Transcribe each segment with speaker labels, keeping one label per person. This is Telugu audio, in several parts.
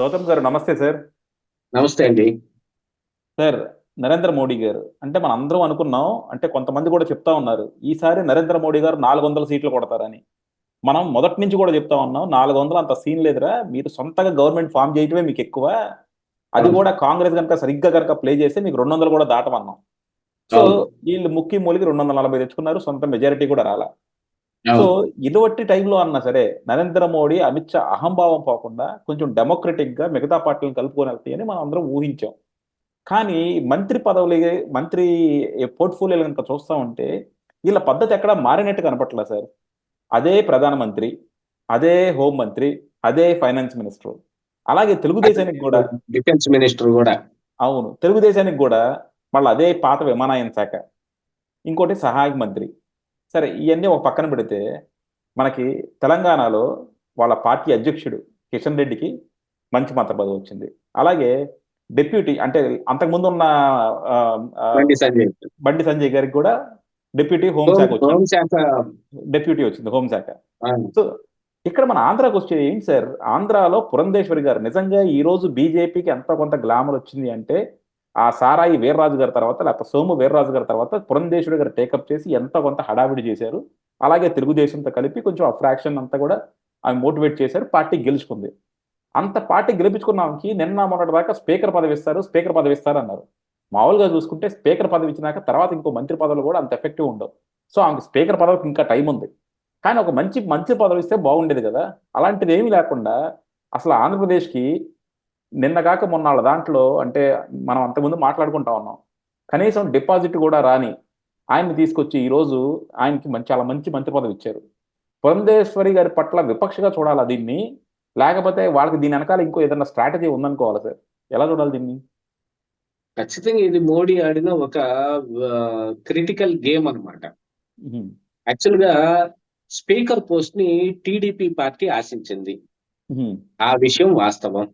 Speaker 1: గౌతమ్ గారు నమస్తే సార్.
Speaker 2: నమస్తే అండి.
Speaker 1: సార్ నరేంద్ర మోడీ గారు అంటే మన అందరం అనుకున్నాం అంటే కొంతమంది కూడా చెప్తా ఉన్నారు ఈసారి నరేంద్ర మోడీ గారు నాలుగు వందల సీట్లు కొడతారని. మనం మొదటి నుంచి కూడా చెప్తా ఉన్నాం నాలుగు వందలు అంత సీన్ లేదురా మీరు సొంతగా గవర్నమెంట్ ఫామ్ చేయటమే మీకు ఎక్కువ. అది. కూడా కాంగ్రెస్ కనుక సరిగ్గా కనుక ప్లే చేస్తే మీకు రెండు వందలు కూడా దాటమన్నాం. సో. వీళ్ళు ముక్కి మూలికి రెండు వందల నలభై తెచ్చుకున్నారు సొంత మెజారిటీ కూడా రాలా. సో. ఇటువంటి టైంలో అన్నా సరే నరేంద్ర మోడీ అమిత్ షా అహంభావం పోకుండా కొంచెం డెమోక్రటిక్గా మిగతా పార్టీలను కలుపుకొని వెళ్తాయని మనం అందరం ఊహించాం. కానీ మంత్రి పదవులు మంత్రి పోర్ట్ఫోలియోలు కనుక చూస్తా ఉంటే వీళ్ళ పద్ధతి ఎక్కడ మారినట్టు కనపట్లా సార్. అదే ప్రధానమంత్రి అదే హోం మంత్రి అదే ఫైనాన్స్ మినిస్టర్. అలాగే తెలుగుదేశానికి కూడా
Speaker 2: డిఫెన్స్ మినిస్టర్ కూడా.
Speaker 1: అవును. తెలుగుదేశానికి కూడా మళ్ళీ అదే పాత విమానయాన శాఖ ఇంకోటి సహాయక మంత్రి. సరే ఇవన్నీ ఒక పక్కన పెడితే మనకి తెలంగాణలో వాళ్ళ పార్టీ అధ్యక్షుడు కిషన్ రెడ్డికి మంచి మంత్రి పదవి వచ్చింది. అలాగే డిప్యూటీ అంటే అంతకుముందు ఉన్న
Speaker 2: బండి సంజయ్
Speaker 1: గారికి. కూడా డిప్యూటీ హోంశాఖ వచ్చింది. డిప్యూటీ వచ్చింది హోంశాఖ సో ఇక్కడ మన ఆంధ్రాకి వచ్చే ఏంటి సార్? ఆంధ్రాలో పురంధేశ్వరి గారు నిజంగా ఈ రోజు బీజేపీకి ఎంత కొంత గ్లామర్ వచ్చింది అంటే ఆ సారాయి వీర్రాజు గారి తర్వాత లేకపోతే సోము వీర్రాజు గారి తర్వాత పురంధేశ్వరి గారు టేకప్ చేసి ఎంత కొంత హడావిడి చేశారు. అలాగే తెలుగుదేశంతో కలిపి కొంచెం ఆ ఫ్రాక్షన్ అంతా కూడా ఆమె మోటివేట్ చేశారు పార్టీ గెలుచుకుంది. అంత పార్టీ గెలిపించుకున్నాకి నిన్న మొన్నటి దాకా స్పీకర్ పదవి ఇస్తారు స్పీకర్ పదవి ఇస్తారు అన్నారు. మామూలుగా చూసుకుంటే స్పీకర్ పదవి ఇచ్చినాక తర్వాత ఇంకో మంత్రి పదవులు కూడా అంత ఎఫెక్టివ్ ఉండవు. సో ఆమెకు స్పీకర్ పదవికి ఇంకా టైం ఉంది. కానీ ఒక మంచి మంచి పదవి ఇస్తే బాగుండేది కదా. అలాంటిది ఏమీ లేకుండా అసలు ఆంధ్రప్రదేశ్కి నిన్న కాక మొన్న వాళ్ళ దాంట్లో అంటే మనం అంతకుముందు మాట్లాడుకుంటా ఉన్నాం. కనీసం డిపాజిట్ కూడా రాని ఆయన్ని తీసుకొచ్చి ఈరోజు ఆయనకి మంచి చాలా మంచి మంత్రి పదవి ఇచ్చారు. పురంధేశ్వరి గారి పట్ల విపక్షగా చూడాలా దీన్ని? లేకపోతే వాళ్ళకి దీని వెనకాల ఇంకో ఏదైనా స్ట్రాటజీ ఉందనుకోవాలి సార్? ఎలా చూడాలి దీన్ని?
Speaker 2: ఖచ్చితంగా ఇది మోడీ ఆడిన ఒక క్రిటికల్ గేమ్ అన్నమాట.
Speaker 1: ఉహుం.
Speaker 2: యాక్చువల్గా స్పీకర్ పోస్ట్ని టీడీపీ పార్టీ ఆశించింది. ఆ విషయం వాస్తవం.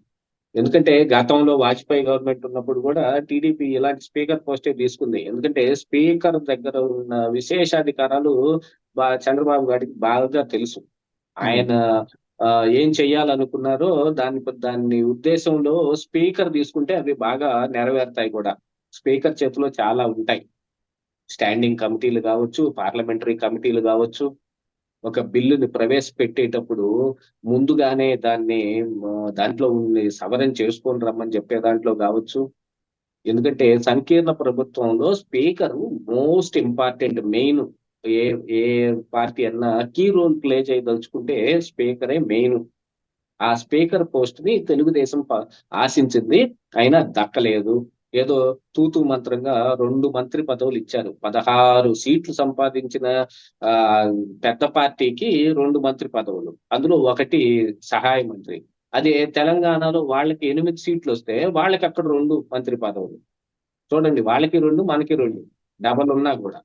Speaker 2: ఎందుకంటే గతంలో వాజ్పేయి గవర్నమెంట్ ఉన్నప్పుడు కూడా టీడీపీ ఇలాంటి స్పీకర్ పోస్టే తీసుకుంది. ఎందుకంటే స్పీకర్ దగ్గర ఉన్న విశేషాధికారాలు బా చంద్రబాబు గారికి బాగా తెలుసు. ఆయన ఏం చెయ్యాలనుకున్నారో దాని దాని ఉద్దేశంలో స్పీకర్ తీసుకుంటే అవి బాగా నెరవేరుతాయి కూడా. స్పీకర్ చేతిలో చాలా ఉంటాయి. స్టాండింగ్ కమిటీలు కావచ్చు పార్లమెంటరీ కమిటీలు కావచ్చు. ఒక బిల్లుని ప్రవేశపెట్టేటప్పుడు ముందుగానే దాన్ని దాంట్లో సవరణ చేసుకొని రమ్మని చెప్పే దాంట్లో కావచ్చు. ఎందుకంటే సంకీర్ణ ప్రభుత్వంలో స్పీకర్ మోస్ట్ ఇంపార్టెంట్ మెయిన్ ఏ ఏ పార్టీ అన్నా కీ రోల్ ప్లే చేయదలుచుకుంటే స్పీకరే మెయిన్. ఆ స్పీకర్ పోస్ట్ని తెలుగుదేశం ఆశించింది అయినా దక్కలేదు. ఏదో తూతు మంత్రంగా రెండు మంత్రి పదవులు ఇచ్చారు. పదహారు సీట్లు సంపాదించిన ఆ పెద్ద పార్టీకి రెండు మంత్రి పదవులు. అందులో ఒకటి సహాయ మంత్రి. అదే తెలంగాణలో వాళ్ళకి ఎనిమిది సీట్లు వస్తే వాళ్ళకి అక్కడ రెండు మంత్రి పదవులు. చూడండి వాళ్ళకి రెండు మనకి రెండు. డబల్ ఉన్నా కూడా.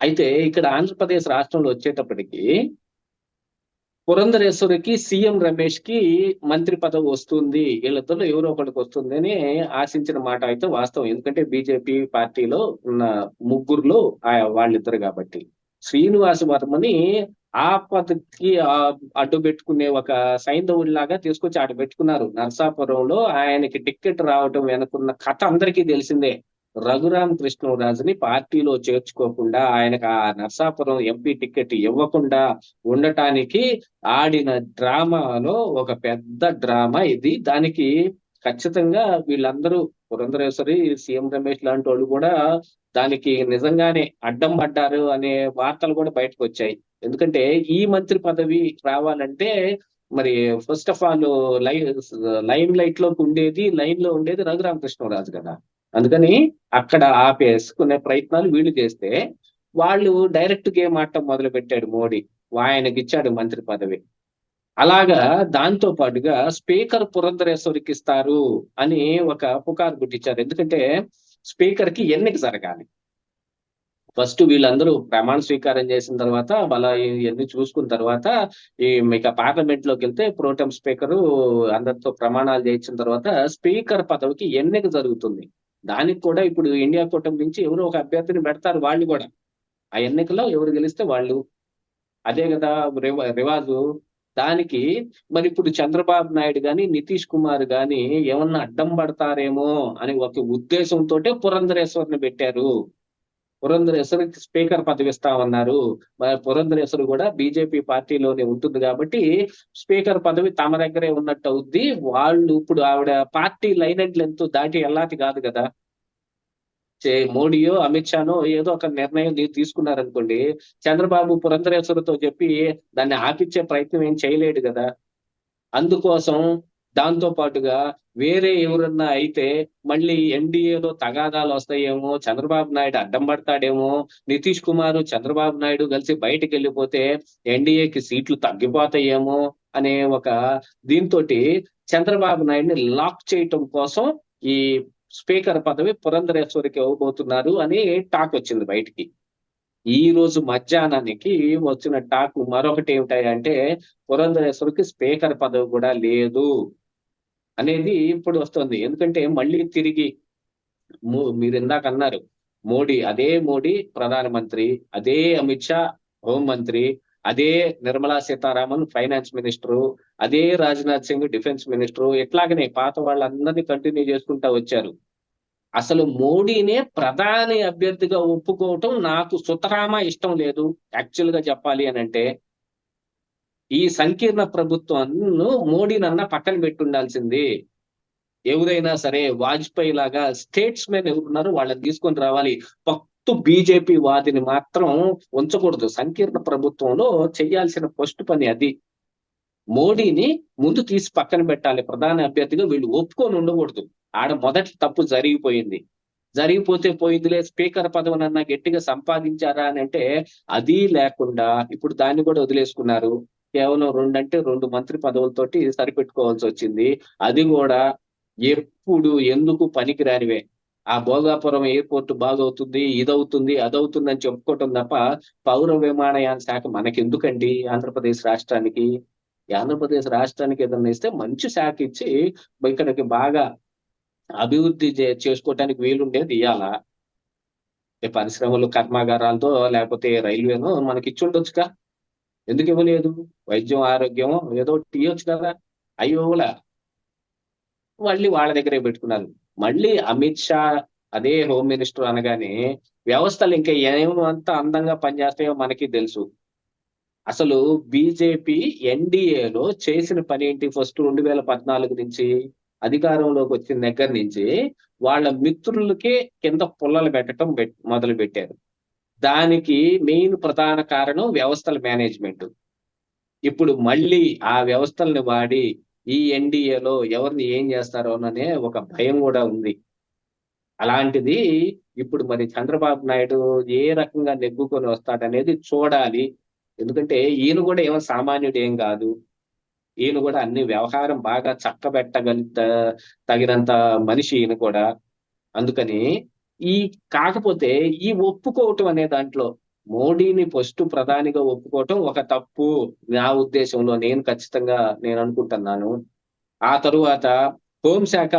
Speaker 2: అయితే ఇక్కడ ఆంధ్రప్రదేశ్ రాష్ట్రంలో వచ్చేటప్పటికి పురంధరేశ్వరికి సీఎం రమేష్కి మంత్రి పదవి వస్తుంది. వీళ్ళిద్దరిలో ఎవరో ఒకరికి వస్తుంది అని ఆశించిన మాట అయితే వాస్తవం. ఎందుకంటే బీజేపీ పార్టీలో ఉన్న ముగ్గురులో వాళ్ళిద్దరు కాబట్టి. శ్రీనివాస వర్మని ఆ పదకి అడ్డు పెట్టుకునే ఒక సైంధవుడిలాగా తీసుకొచ్చి అడ్డు పెట్టుకున్నారు. నర్సాపురంలో ఆయనకి టిక్కెట్ రావటం వెనుకున్న కథ అందరికీ తెలిసిందే. రఘురామ్ కృష్ణరాజుని పార్టీలో చేర్చుకోకుండా ఆయనకు ఆ నర్సాపురం ఎంపీ టికెట్ ఇవ్వకుండా ఉండటానికి ఆడిన డ్రామాలో ఒక పెద్ద డ్రామా ఇది. దానికి ఖచ్చితంగా వీళ్ళందరూ పురంధరేశ్వరి సీఎం రమేష్ లాంటి వాళ్ళు కూడా దానికి నిజంగానే అడ్డం పడ్డారు అనే వార్తలు కూడా బయటకు వచ్చాయి. ఎందుకంటే ఈ మంత్రి పదవి రావాలంటే మరి first of all line line లైట్లోకి ఉండేది లైన్లో ఉండేది రఘురామకృష్ణరాజు కదా. అందుకని అక్కడ ఆపేసుకునే ప్రయత్నాలు వీళ్ళు చేస్తే వాళ్ళు డైరెక్ట్ గేమ్ ఆడటం మొదలు పెట్టాడు మోడీ. ఆయనకి ఇచ్చాడు మంత్రి పదవి. అలాగా దాంతో పాటుగా స్పీకర్ పురంధరేశ్వరికి ఇస్తారు అని ఒక పుకారు పుట్టించారు ఎందుకంటే స్పీకర్కి ఎన్నిక జరగాలి. ఫస్ట్ వీళ్ళందరూ ప్రమాణ స్వీకారం చేసిన తర్వాత వాళ్ళ ఇవన్నీ చూసుకున్న తర్వాత ఈ మీకు పార్లమెంట్లోకి వెళ్తే ప్రోటెం స్పీకర్ అందరితో ప్రమాణాలు చేయించిన తర్వాత స్పీకర్ పదవికి ఎన్నిక జరుగుతుంది. దానికి కూడా ఇప్పుడు ఇండియా కూటమి నుంచి ఎవరో ఒక అభ్యర్థిని పెడతారు వాళ్ళు కూడా. ఆ ఎన్నికలో ఎవరు గెలిస్తే వాళ్ళు. అదే కదా రివా- రివాజు. దానికి మరి ఇప్పుడు చంద్రబాబు నాయుడు గాని నితీష్ కుమార్ గాని ఏమన్నా అడ్డం పడతారేమో అని ఒక ఉద్దేశంతో పురంధరేశ్వరిని పెట్టారు. పురంధరేశ్వరికి స్పీకర్ పదవి ఇస్తామన్నారు మరి పురంధరేశ్వరి కూడా బీజేపీ పార్టీలోనే ఉంటుంది కాబట్టి స్పీకర్ పదవి తమ దగ్గరే ఉన్నట్టు అవుద్ది. వాళ్ళు ఇప్పుడు ఆవిడ పార్టీ లైన్ అండ్ లెంత్ దాటి ఎల్లాది కాదు కదా. చే- మోడీయో అమిత్ షానో ఏదో ఒక నిర్ణయం తీసుకున్నారనుకోండి చంద్రబాబు పురంధరేశ్వరితో చెప్పి దాన్ని ఆపిచ్చే ప్రయత్నం ఏం చేయలేడు కదా. అందుకోసం దాంతో పాటుగా వేరే ఎవరన్నా అయితే మళ్ళీ ఎన్డీఏలో తగాదాలు వస్తాయేమో చంద్రబాబు నాయుడు అడ్డం పడతాడేమో నితీష్ కుమార్ చంద్రబాబు నాయుడు కలిసి బయటకు వెళ్ళిపోతే ఎన్డీఏకి సీట్లు తగ్గిపోతాయేమో అనే ఒక దీంతో చంద్రబాబు నాయుడిని లాక్ చేయటం కోసం ఈ స్పీకర్ పదవి పురంధరేశ్వరికి ఇవ్వబోతున్నారు అని టాక్ వచ్చింది బయటికి. ఈ రోజు మధ్యాహ్నానికి వచ్చిన టాక్ మరొకటి ఏమిటంటే పురంధరేశ్వరికి స్పీకర్ పదవి కూడా లేదు. అనేది ఇప్పుడు వస్తుంది. ఎందుకంటే మళ్ళీ తిరిగి మీరు ఇందాక అన్నారు మోడీ అదే మోడీ ప్రధానమంత్రి అదే అమిత్ షా హోంమంత్రి అదే నిర్మలా సీతారామన్ ఫైనాన్స్ మినిస్టరు అదే రాజ్నాథ్ సింగ్ డిఫెన్స్ మినిస్టరు ఇట్లాగనే పాత వాళ్ళందరినీ కంటిన్యూ చేసుకుంటా వచ్చారు. అసలు మోడీనే ప్రధాని అభ్యర్థిగా ఒప్పుకోవటం నాకు సుతరామా ఇష్టం లేదు. యాక్చువల్గా చెప్పాలి అని అంటే ఈ సంకీర్ణ ప్రభుత్వాన్ని మోడీనన్నా పక్కన పెట్టి ఉండాల్సింది ఎవరైనా సరే వాజ్పేయి లాగా స్టేట్స్ మెన్ ఎవరున్నారో వాళ్ళని తీసుకొని రావాలి. పక్తు బీజేపీ వాదిని మాత్రం ఉంచకూడదు. సంకీర్ణ ప్రభుత్వంలో చేయాల్సిన ఫస్ట్ పని అది. మోడీని ముందు తీసి పక్కన పెట్టాలి. ప్రధాన అభ్యర్థిగా వీళ్ళు ఒప్పుకొని ఉండకూడదు. ఆడ మొదటి తప్పు జరిగిపోయింది. జరిగిపోతే పోయిందిలే స్పీకర్ పదవినన్నా గట్టిగా సంపాదించారా అని అంటే అది లేకుండా ఇప్పుడు దాన్ని కూడా వదిలేసుకున్నారు. కేవలం రెండు అంటే రెండు మంత్రి పదవులతోటి సరిపెట్టుకోవాల్సి వచ్చింది. అది కూడా ఎప్పుడు ఎందుకు పనికిరానివే? ఆ భోగాపురం ఎయిర్పోర్ట్ బాగవుతుంది ఇదవుతుంది అదవుతుంది అని చెప్పుకోవటం తప్ప పౌర విమానయాన శాఖ మనకెందుకండి ఆంధ్రప్రదేశ్ రాష్ట్రానికి? ఆంధ్రప్రదేశ్ రాష్ట్రానికి ఏదన్నా ఇస్తే మంచి శాఖ ఇచ్చి ఇక్కడికి బాగా అభివృద్ధి చే- చేసుకోవటానికి వీలుండేది ఇయ్యాలా. పరిశ్రమలు కర్మాగారాలతో లేకపోతే రైల్వేనో మనకి ఇచ్చి ఉండొచ్చుగా. ఎందుకు ఇవ్వలేదు? వైద్యం ఆరోగ్యం ఏదో తీయొచ్చు కదా అయ్యోలా మళ్ళీ వాళ్ళ దగ్గరే పెట్టుకున్నారు. మళ్ళీ అమిత్ షా అదే హోమ్ మినిస్టర్ అనగానే వ్యవస్థలు ఇంకా ఏమంత అందంగా పనిచేస్తాయో మనకి తెలుసు. అసలు బీజేపీ ఎన్డీఏలో చేసిన పని ఏంటి? ఫస్ట్ రెండు వేల పద్నాలుగు నుంచి అధికారంలోకి వచ్చిన దగ్గర నుంచి వాళ్ళ మిత్రులకే కింద పుల్లలు పెట్టడం మొదలు పెట్టారు దానికి మెయిన్ ప్రధాన కారణం వ్యవస్థల మేనేజ్మెంట్. ఇప్పుడు మళ్ళీ ఆ వ్యవస్థల్ని వాడి ఈ ఎన్డీఏలో ఎవరిని ఏం చేస్తారో అనే ఒక భయం కూడా ఉంది. అలాంటిది ఇప్పుడు మరి చంద్రబాబు నాయుడు ఏ రకంగా నెగ్గుకొని వస్తాడనేది చూడాలి. ఎందుకంటే ఈయన కూడా ఏమో సామాన్యుడు ఏం కాదు. ఈయన కూడా అన్ని వ్యవహారం బాగా చక్కబెట్టగలి త- తగినంత మనిషి ఈయన కూడా. అందుకని ఈ కాకపోతే ఈ ఒప్పుకోవటం అనే దాంట్లో మోడీని ఫస్ట్ ప్రధానిగా ఒప్పుకోవటం ఒక తప్పు నా ఉద్దేశంలో. నేను ఖచ్చితంగా నేను అనుకుంటున్నాను. ఆ తరువాత హోంశాఖ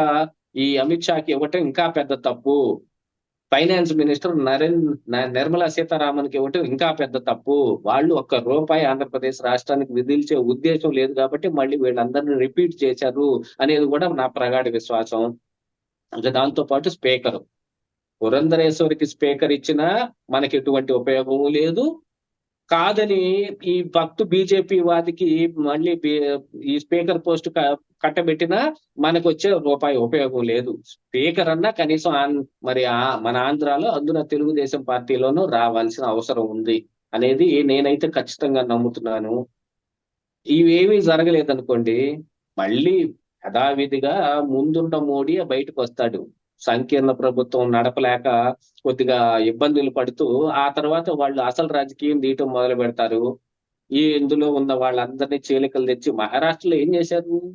Speaker 2: ఈ అమిత్ షాకి ఇవ్వటం ఇంకా పెద్ద తప్పు. ఫైనాన్స్ మినిస్టర్ నరేన్ నిర్మలా సీతారామన్కి ఇవ్వటం ఇంకా పెద్ద తప్పు. వాళ్ళు ఒక్క రూపాయి ఆంధ్రప్రదేశ్ రాష్ట్రానికి విధించే ఉద్దేశం లేదు కాబట్టి మళ్ళీ వీళ్ళందరినీ రిపీట్ చేశారు అనేది కూడా నా ప్రగాఢ విశ్వాసం. ఇంకా దాంతో పాటు స్పీకర్. పురంధరేశ్వరికి స్పీకర్ ఇచ్చినా మనకి ఎటువంటి ఉపయోగము లేదు. కాదని ఈ భక్తు బీజేపీ వాదికి మళ్ళీ ఈ స్పీకర్ పోస్ట్ కట్టబెట్టినా మనకు వచ్చే రూపాయి ఉపయోగం లేదు. స్పీకర్ అన్నా కనీసం ఆన్- మరి ఆ- మన ఆంధ్రాలో అందున తెలుగుదేశం పార్టీలోనూ రావాల్సిన అవసరం ఉంది అనేది నేనైతే ఖచ్చితంగా నమ్ముతున్నాను. ఇవేమీ జరగలేదనుకోండి మళ్ళీ యథావిధిగా ముందున్న మోడీ బయటకు వస్తాడు సంకీర్ణ ప్రభుత్వం నడపలేక కొద్దిగా ఇబ్బందులు పడుతూ ఆ తర్వాత వాళ్ళు అసలు రాజకీయం తీయటం మొదలు పెడతారు. ఈ ఇందులో ఉన్న వాళ్ళందరినీ చీలికలు తెచ్చి మహారాష్ట్రలో ఏం చేశారు?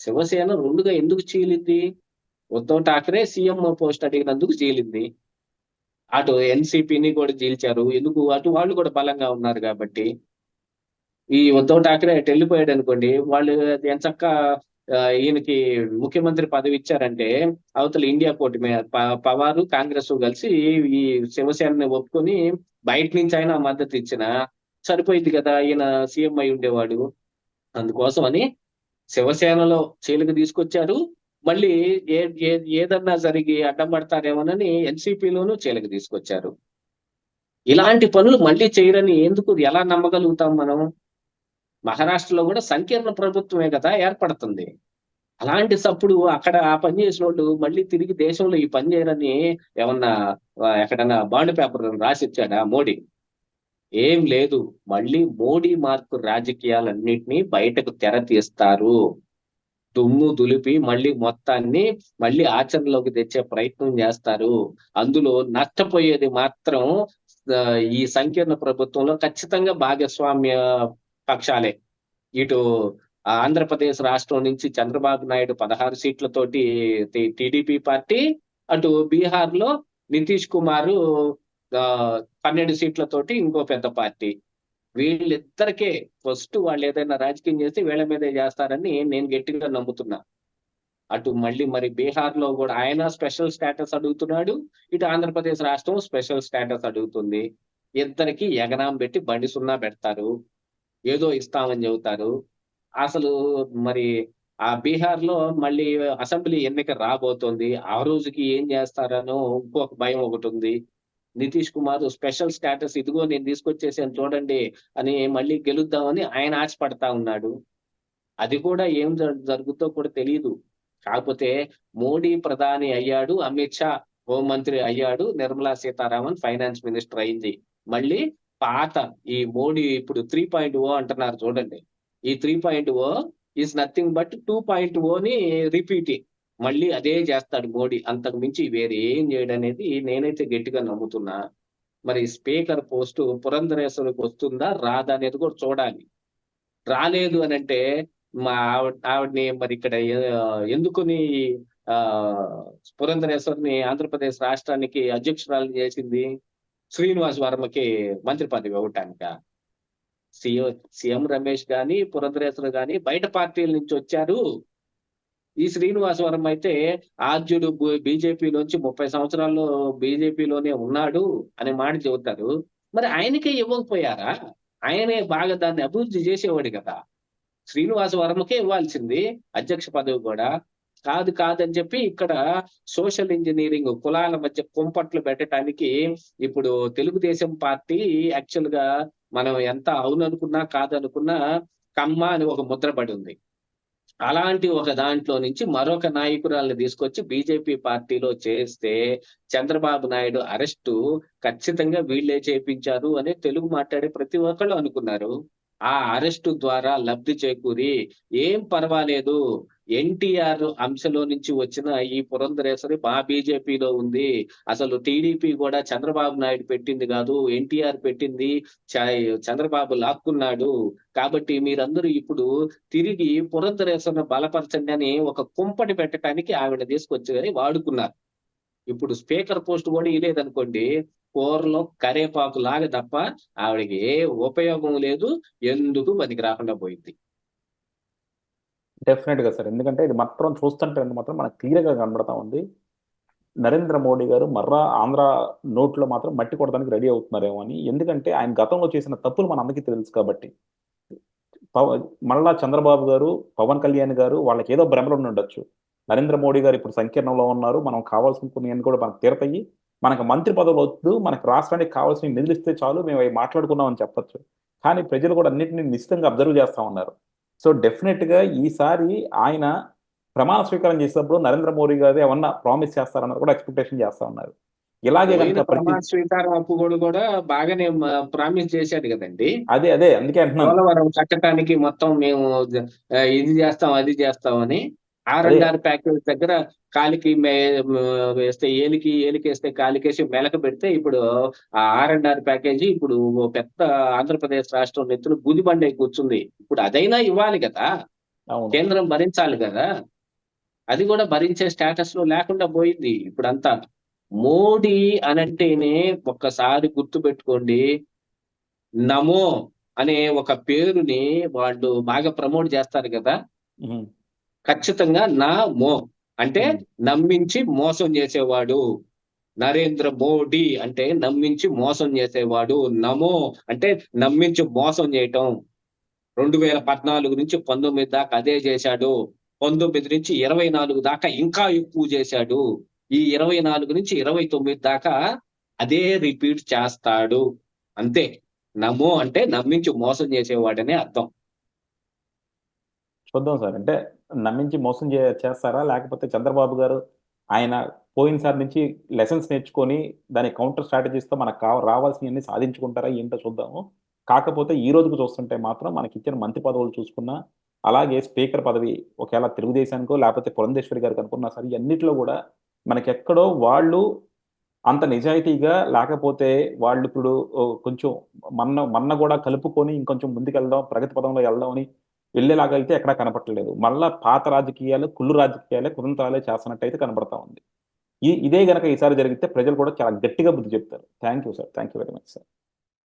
Speaker 2: శివసేన రెండుగా ఎందుకు చీలింది? ఉద్ధవ్ ఠాకరే సీఎం పోస్ట్ అడిగినందుకు చీలింది. అటు ఎన్సిపిని కూడా చీల్చారు. ఎందుకు? అటు వాళ్ళు కూడా బలంగా ఉన్నారు కాబట్టి. ఈ ఉద్ధవ్ ఠాకరే అటు వెళ్ళిపోయాడు అనుకోండి వాళ్ళు ఎంచక్క ఈయనకి ముఖ్యమంత్రి పదవి ఇచ్చారంటే అవతల ఇండియా కోర్టు మీద పవారు కాంగ్రెస్ కలిసి ఈ శివసేనని ఒప్పుకొని బయట నుంచి అయినా మద్దతు ఇచ్చిన సరిపోయింది కదా ఈయన సీఎం అయి ఉండేవాడు. అందుకోసం అని శివసేనలో చీలిక తీసుకొచ్చారు. మళ్ళీ ఏ ఏ- ఏదన్నా జరిగి అడ్డం పడతారేమోనని ఎన్సీపీలోనూ చీలిక తీసుకొచ్చారు. ఇలాంటి పనులు మళ్ళీ చేయరని ఎందుకు ఎలా నమ్మగలుగుతాం మనం? మహారాష్ట్రలో కూడా సంకీర్ణ ప్రభుత్వమే కదా ఏర్పడుతుంది. అలాంటి సప్పుడు అక్కడ ఆ పని చేసిన వాళ్ళు మళ్ళీ తిరిగి దేశంలో ఈ పని చేయరని ఏమన్నా ఎక్కడన్నా బాండ్ పేపర్ రాసిచ్చాడా మోడీ? ఏం లేదు. మళ్ళీ మోడీ మార్పు రాజకీయాలన్నింటినీ బయటకు తెర తీస్తారు. దుమ్ము దులిపి మళ్ళీ మొత్తాన్ని మళ్ళీ ఆచరణలోకి తెచ్చే ప్రయత్నం చేస్తారు. అందులో నష్టపోయేది మాత్రం ఈ సంకీర్ణ ప్రభుత్వంలో ఖచ్చితంగా భాగస్వామ్య పక్షాలే. ఇటు ఆంధ్రప్రదేశ్ రాష్ట్రం నుంచి చంద్రబాబు నాయుడు పదహారు సీట్లతోటి టిడిపి పార్టీ అటు బీహార్లో నితీష్ కుమార్ పన్నెండు సీట్లతోటి ఇంకో పెద్ద పార్టీ. వీళ్ళిద్దరికే ఫస్ట్ వాళ్ళు ఏదైనా రాజకీయం చేస్తే వీళ్ళ మీదే చేస్తారని నేను గట్టిగా నమ్ముతున్నా. అటు మళ్ళీ మరి బీహార్లో కూడా ఆయన స్పెషల్ స్టేటస్ అడుగుతున్నాడు ఇటు ఆంధ్రప్రదేశ్ రాష్ట్రం స్పెషల్ స్టేటస్ అడుగుతుంది. ఇద్దరికి ఎగనాం పెట్టి బండి సున్నా పెడతారు. ఏదో ఇస్తామని చెబుతారు. అసలు మరి ఆ బీహార్లో మళ్ళీ అసెంబ్లీ ఎన్నిక రాబోతోంది. ఆ రోజుకి ఏం చేస్తారనో ఇంకొక భయం ఒకటి ఉంది. నితీష్ కుమార్ స్పెషల్ స్టేటస్ ఇదిగో నేను తీసుకొచ్చేసాను చూడండి అని మళ్ళీ గెలుద్దామని ఆయన ఆశపడతా ఉన్నాడు. అది కూడా ఏం జరుగుతో కూడా తెలియదు కాకపోతే మోడీ ప్రధాని అయ్యాడు అమిత్ షా హోంమంత్రి అయ్యాడు నిర్మలా సీతారామన్ ఫైనాన్స్ మినిస్టర్ అయింది. మళ్ళీ పాత ఈ మోడీ ఇప్పుడు త్రీ పాయింట్ ఓ అంటున్నారు చూడండి. ఈ three point O is nothing but two point ఓని రిపీటింగ్ మళ్ళీ అదే చేస్తాడు మోడీ. అంతకు మించి వేరే ఏం చేయడం అనేది నేనైతే గట్టిగా నమ్ముతున్నా. మరి స్పీకర్ పోస్టు పురంధరేశ్వరికి వస్తుందా? రాదా అనేది కూడా చూడాలి. రాలేదు అని అంటే మా ఆవిడ ఆవిడని మరి ఇక్కడ ఎందుకుని ఆ పురంధరేశ్వరిని ఆంధ్రప్రదేశ్ రాష్ట్రానికి అధ్యక్షురాలు చేసింది? శ్రీనివాస్ వర్మకి మంత్రి పదవి ఇవ్వటానిక. సీఎం సీఎం రమేష్ గాని పురంధరేశ్వరు గాని బయట పార్టీల నుంచి వచ్చారు. ఈ శ్రీనివాస్ వర్మ అయితే ఆర్జుడు బీజేపీలోంచి ముప్పై సంవత్సరాల్లో బీజేపీలోనే ఉన్నాడు అనే మాట చెబుతారు. మరి ఆయనకే ఇవ్వకపోయారా? ఆయనే బాగా దాన్ని అభివృద్ధి చేసేవాడు కదా. శ్రీనివాస వర్మకే ఇవ్వాల్సింది అధ్యక్ష పదవి కూడా. కాదు కాదని చెప్పి ఇక్కడ సోషల్ ఇంజనీరింగ్ కులాల మధ్య కుంపట్లు పెట్టడానికి ఇప్పుడు తెలుగుదేశం పార్టీ యాక్చువల్గా మనం ఎంత అవుననుకున్నా కాదనుకున్నా కమ్మ అని ఒక ముద్ర పడి ఉంది. అలాంటి ఒక దాంట్లో నుంచి మరొక నాయకురాల్ని తీసుకొచ్చి బీజేపీ పార్టీలో చేస్తే చంద్రబాబు నాయుడు అరెస్టు ఖచ్చితంగా వీళ్ళే చేపించారు అని తెలుగు మాట్లాడే ప్రతి ఒక్కళ్ళు అనుకున్నారు. ఆ అరెస్టు ద్వారా లబ్ధి చేకూరి ఏం పర్వాలేదు. ఎన్టీఆర్ అంశలో నుంచి వచ్చిన ఈ పురంధరేశ్వరి మా బీజేపీలో ఉంది. అసలు టీడీపీ కూడా చంద్రబాబు నాయుడు పెట్టింది కాదు ఎన్టీఆర్ పెట్టింది చ- చంద్రబాబు లాక్కున్నాడు. కాబట్టి మీరందరూ ఇప్పుడు తిరిగి పురంధరేశ్వరిని బలపరచండి అని ఒక కుంపటి పెట్టడానికి ఆవిడ తీసుకొచ్చి వాడుకున్నారు. ఇప్పుడు స్పీకర్ పోస్ట్ కూడా ఇలేదనుకోండి కూరలో కరేపాకు లాగా తప్ప ఆవిడకి ఏ ఉపయోగం లేదు ఎందుకు బతికి రాకుండా పోయింది.
Speaker 1: డెఫినెట్గా సార్. ఎందుకంటే ఇది మాత్రం చూస్తుంటే మాత్రం మనకు క్లియర్గా కనబడతా ఉంది. నరేంద్ర మోడీ గారు మర్రా ఆంధ్ర నోట్లో మాత్రం మట్టి కొడడానికి రెడీ అవుతున్నారేమో అని. ఎందుకంటే ఆయన గతంలో చేసిన తప్పులు మన అందరికీ తెలుసు కాబట్టి. పవ- మళ్ళా చంద్రబాబు గారు పవన్ కళ్యాణ్ గారు వాళ్ళకి ఏదో భ్రమలో ఉండి ఉండొచ్చు. నరేంద్ర మోడీ గారు ఇప్పుడు సంకీర్ణంలో ఉన్నారు. మనం కావాల్సిన కొన్ని కూడా మనకు తీరతాయి. మనకు మంత్రి పదవులు వద్దు మనకు రాష్ట్రానికి కావాల్సిన నిధులు ఇస్తే చాలు మేము అవి మాట్లాడుకున్నాం అని చెప్పొచ్చు. కానీ ప్రజలు కూడా అన్నింటినీ నిశ్చితంగా అబ్జర్వ్ చేస్తా ఉన్నారు. సో డెఫినెట్గా ఈసారి ఆయన ప్రమాణ స్వీకారం చేసినప్పుడు నరేంద్ర మోడీ గారు ఏమన్నా ప్రామిస్ చేస్తారన్నది కూడా ఎక్స్పెక్టేషన్ చేస్తా ఉన్నారు. ఇలాగే
Speaker 2: ప్రమాణ స్వీకారం అప్పుడు కూడా బాగానే ప్రామిస్ చేశాడు కదండి.
Speaker 1: అదే అదే అందుకే అంటున్నాను.
Speaker 2: పోలవరం కట్టడానికి మొత్తం మేము ఇది చేస్తాం అది చేస్తామని ఆర్ అండ్ ఆర్ ప్యాకేజ్ దగ్గర కాలికి వేస్తే ఏలికి ఏలికేస్తే కాలికేసి మెలక పెడితే ఇప్పుడు ఆ ఆర్ అండ్ ఆర్ ప్యాకేజీ ఇప్పుడు పెద్ద ఆంధ్రప్రదేశ్ రాష్ట్రం నెత్తులు గుదిబండే కూర్చుంది. ఇప్పుడు అదైనా ఇవ్వాలి కదా. కేంద్రం భరించాలి కదా. అది కూడా భరించే స్టేటస్లో లేకుండా పోయింది ఇప్పుడు అంతా మోడీ అనంటేనే ఒక్కసారి గుర్తు పెట్టుకోండి నమో అనే ఒక పేరుని వాళ్ళు బాగా ప్రమోట్ చేస్తారు కదా. ఖచ్చితంగా నా మో అంటే నమ్మించి మోసం చేసేవాడు. నరేంద్ర మోడీ అంటే నమ్మించి మోసం చేసేవాడు. నమో అంటే నమ్మించి మోసం చేయటం. రెండు వేల పద్నాలుగు నుంచి పంతొమ్మిది దాకా అదే చేశాడు. పంతొమ్మిది నుంచి ఇరవై నాలుగు దాకా ఇంకా ఎక్కువ చేశాడు. ఈ ఇరవై నాలుగు నుంచి ఇరవై తొమ్మిది దాకా అదే రిపీట్ చేస్తాడు. అంతే. నమ్ము అంటే నమ్మించి మోసం చేసేవాడనే అర్థం.
Speaker 1: చూద్దాం సార్. అంటే నమ్మించి మోసం చే చేస్తారా? లేకపోతే చంద్రబాబు గారు ఆయన పోయినసారి నుంచి లెసన్స్ నేర్చుకొని దాని కౌంటర్ స్ట్రాటజీస్తో మనకు కావ రావాల్సినవన్నీ సాధించుకుంటారా? ఏంటో చూద్దాము. కాకపోతే ఈ రోజుకు చూస్తుంటే మాత్రం మనకి ఇచ్చిన మంత్రి పదవులు చూసుకున్నా అలాగే స్పీకర్ పదవి ఒకవేళ తెలుగుదేశానికో లేకపోతే పురంధేశ్వరి గారికి అనుకున్నా సరే ఇవన్నిటిలో కూడా మనకి ఎక్కడో వాళ్ళు అంత నిజాయితీగా లేకపోతే వాళ్ళు ఇప్పుడు కొంచెం మన్న మన్న కూడా కలుపుకొని ఇంకొంచెం ముందుకెళ్దాం ప్రగతి పదంలో వెళ్దామని వెళ్ళేలాగా అయితే ఎక్కడా కనపట్టలేదు మళ్ళా పాత రాజకీయాలు కుళ్ళు రాజకీయాలే కుతంత్రాలే చేస్తున్నట్టయితే కనబడతా ఉంది. ఇదే గనక ఈసారి జరిగితే ప్రజలు కూడా చాలా గట్టిగా బుద్ధి చెప్తారు. Thank you sir thank you very much sir